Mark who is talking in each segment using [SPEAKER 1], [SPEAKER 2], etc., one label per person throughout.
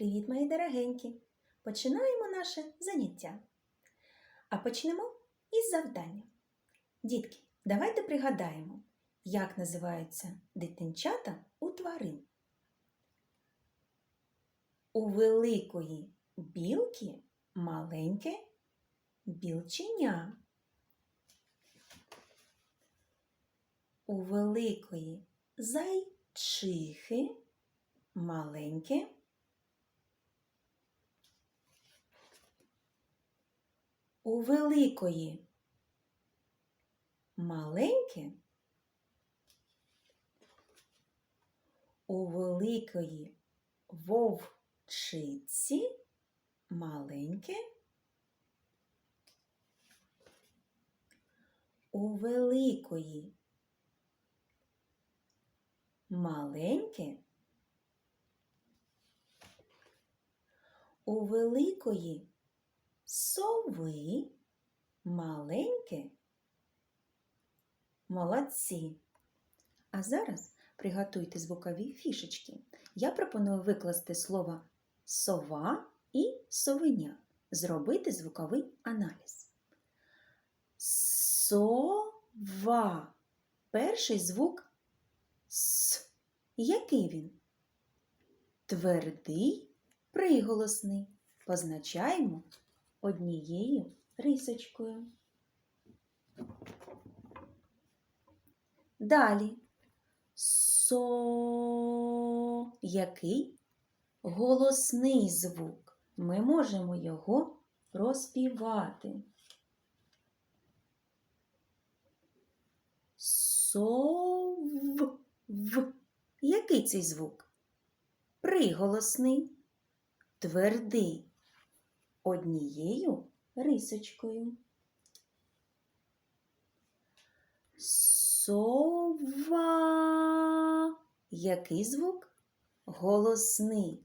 [SPEAKER 1] Привіт, мої дорогенькі! Починаємо наше заняття. А почнемо із завдання. Дітки, давайте пригадаємо, як називаються дитинчата у тварин. У великої білки маленьке білченя. У великої зайчихи маленьке у великої. Маленьке, у великої вовчиці? Маленьке, у великої маленьке, у великої сови маленьке. Молодці. А зараз приготуйте звукові фішечки. Я пропоную викласти слова сова і совиня. Зробити звуковий аналіз. Сова. Перший звук С. Який він? Твердий, приголосний. Позначаємо однією рисочкою. Далі со, який голосний звук. Ми можемо його розпівати. Сов. В. Який цей звук? Приголосний, твердий, однією рисочкою. Сова. Який звук? Голосний.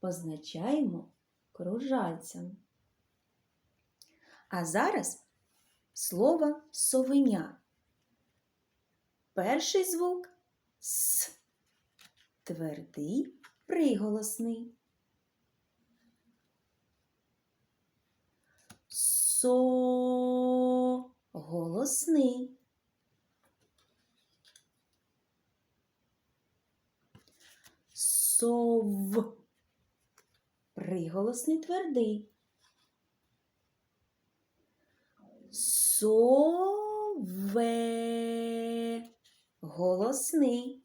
[SPEAKER 1] Позначаємо кружальцем. А зараз слово совеня. Перший звук С. Твердий, приголосний. Со голосний. Сов. Приголосний твердий. Сове. Голосний.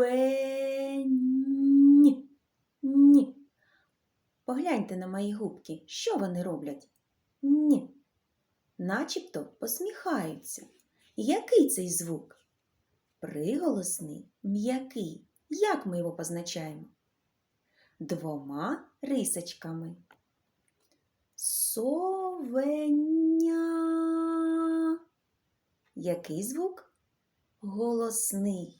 [SPEAKER 1] Совень. Ні. Погляньте на мої губки. Що вони роблять? Ні. Начебто посміхаються. Який цей звук? Приголосний, м'який. Як ми його позначаємо? Двома рисочками. Совеня. Який звук? Голосний.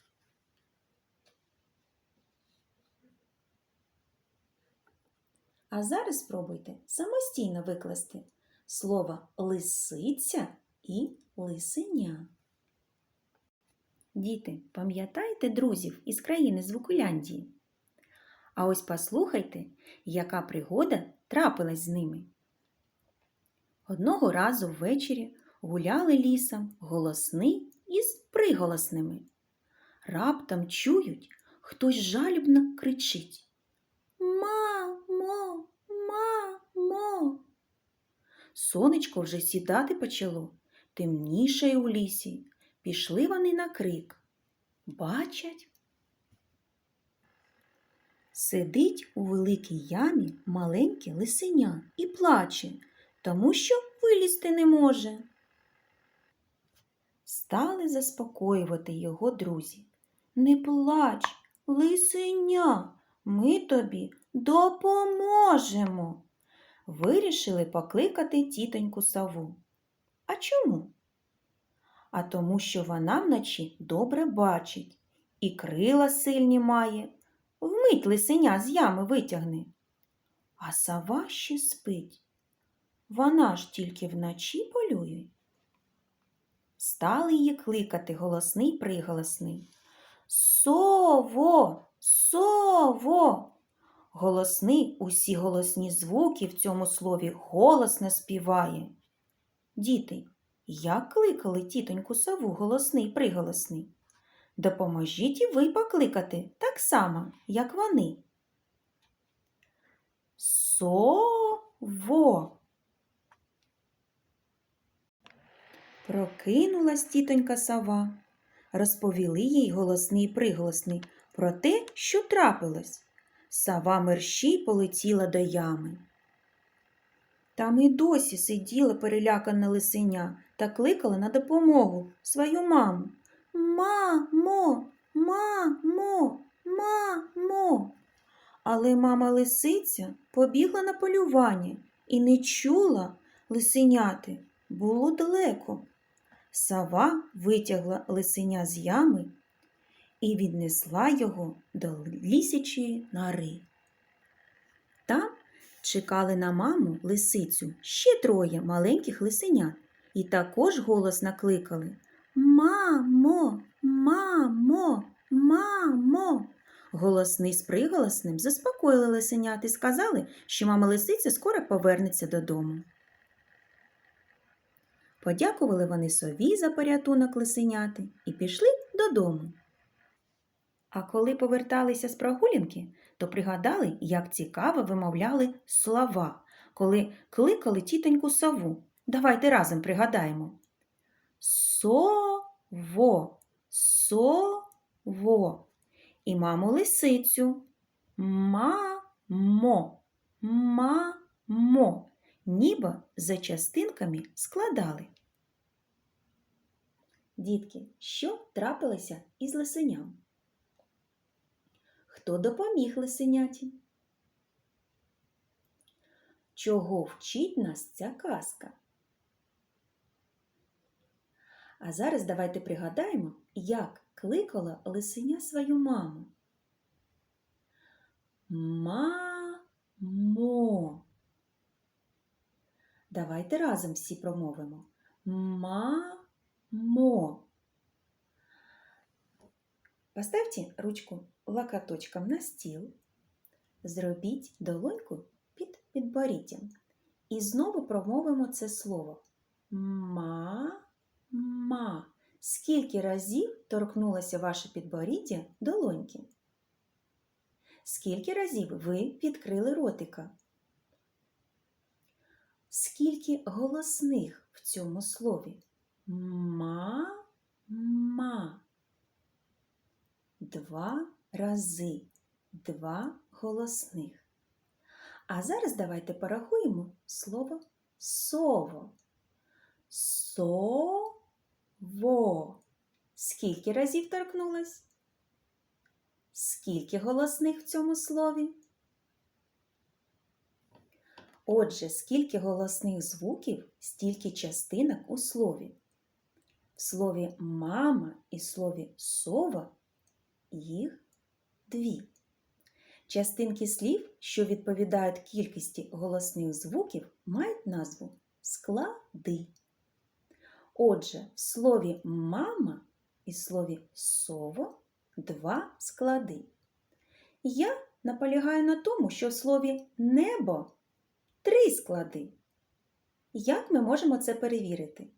[SPEAKER 1] А зараз спробуйте самостійно викласти слова лисиця і лисеня. Діти, пам'ятаєте друзів із країни Звукуляндії? А ось послухайте, яка пригода трапилась з ними. Одного разу ввечері гуляли лісом голосний із приголосними. Раптом чують, хтось жалібно кричить Мамо, мамо. Сонечко вже сідати почало, темнішає у лісі. Пішли вони на крик. Бачать. Сидить у великій ямі маленьке лисеня і плаче, тому що вилізти не може. Стали заспокоювати його друзі. Не плач, лисеня, ми тобі допоможемо. Вирішили покликати тітоньку сову. А чому? А тому, що вона вночі добре бачить і крила сильні має, вмить лисеня з ями витягне. А сова ще спить. Вона ж тільки вночі полює. стали її кликати голосний приголосний. Сово, сово. Голосний усі голосні звуки в цьому слові голосно співає. Діти, як кликали тітоньку сову голосний приголосний? Допоможіть і ви покликати так само, як вони. Сово. Прокинулась тітонька сова. Розповіли їй голосний приголосний про те, що трапилось. Сава мерщій полетіла до ями. Там і досі сиділа перелякана лисеня та кликала на допомогу свою маму. Мамо, мамо, мамо. Але мама лисиця побігла на полювання і не чула лисеняти. Було далеко. Сава витягла лисеня з ями і віднесла його до лісячої нори. Там чекали на маму лисицю ще троє маленьких лисенят і також голосно кликали Мамо, мамо, мамо. Голосний з приголосним заспокоїли лисенят і сказали, що мама лисиця скоро повернеться додому. Подякували вони сові за порятунок лисеняти і пішли додому. А коли поверталися з прогулянки, то пригадали, як цікаво вимовляли слова, коли кликали тітоньку сову. Давайте разом пригадаємо. Сово, сово. І маму лисицю. Мамо, мамо. Ніби за частинками складали. Дітки, що трапилося із лисеням? Хто допоміг лисеняті? Чого вчить нас ця казка? А зараз давайте пригадаємо, як кликала лисеня свою маму. Мамо. Давайте разом всі промовимо. Мамо. Поставте ручку локоточком на стіл, зробіть долоньку під підборіддям. І знову промовимо це слово. Ма-ма. Скільки разів торкнулося ваше підборіддя долоньки? Скільки разів ви відкрили ротика? Скільки голосних в цьому слові? Ма-ма. Два рази. Два голосних. А зараз давайте порахуємо слово сово. Сово. Скільки разів торкнулось? Скільки голосних в цьому слові? Отже, скільки голосних звуків, стільки частинок у слові. В слові мама і слові сова їх дві. Частинки слів, що відповідають кількості голосних звуків, мають назву склади. Отже, в слові мама і слові сово два склади. Я наполягаю на тому, що в слові небо три склади. Як ми можемо це перевірити?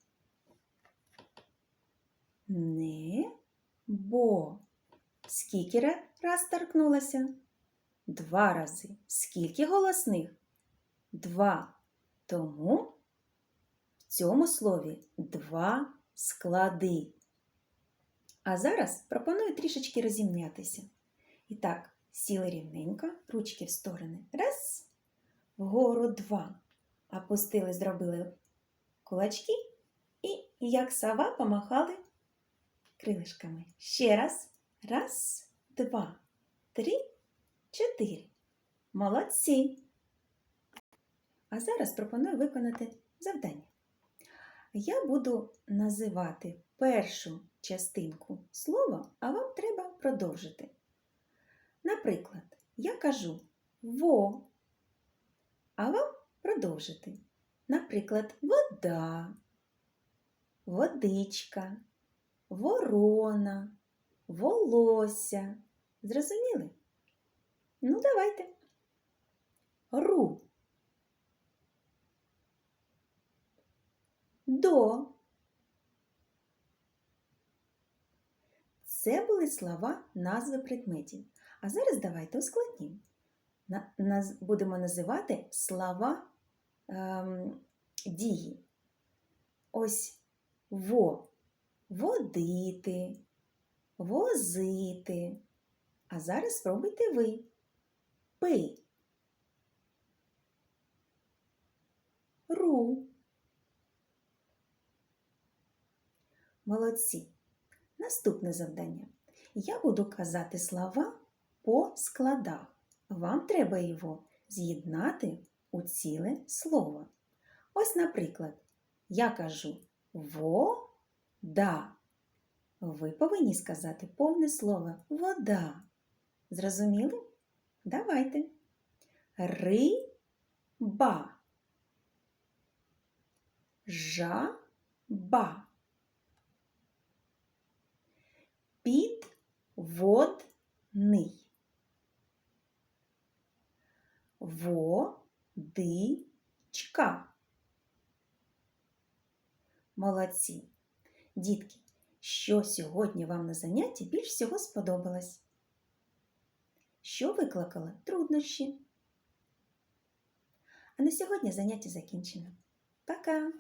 [SPEAKER 1] Небо. Скільки раз торкнулася? Два рази. Скільки голосних? Два. Тому в цьому слові два склади. А зараз пропоную трішечки розімнятися. І так, сіли рівненько, ручки в сторони. Раз, вгору два. Опустили, зробили кулачки і, як сова, помахали крилишками. Ще раз. Раз, два, три, чотири. Молодці. А зараз пропоную виконати завдання. Я буду називати першу частинку слова, а вам треба продовжити. Наприклад, я кажу во, а вам продовжити. Наприклад, вода, водичка, ворона, волосся. Зрозуміли? Ну, давайте. Ру. До. Це були слова назви предметів. А зараз давайте ускладнімо. Будемо називати слова ем, дії. Ось во водити, возити. А зараз спробуйте ви. Пи. Ру. Молодці. Наступне завдання. Я буду казати слова по складах. Вам треба його з'єднати у ціле слово. Ось, наприклад, я кажу вода. Ви повинні сказати повне слово вода. Зрозуміли? Давайте. Риба. Жаба. Підводний. Водичка. Молодці. Дітки, що сьогодні вам на занятті більш всього сподобалось? Що викликало труднощі? А на сьогодні заняття закінчено. Пока!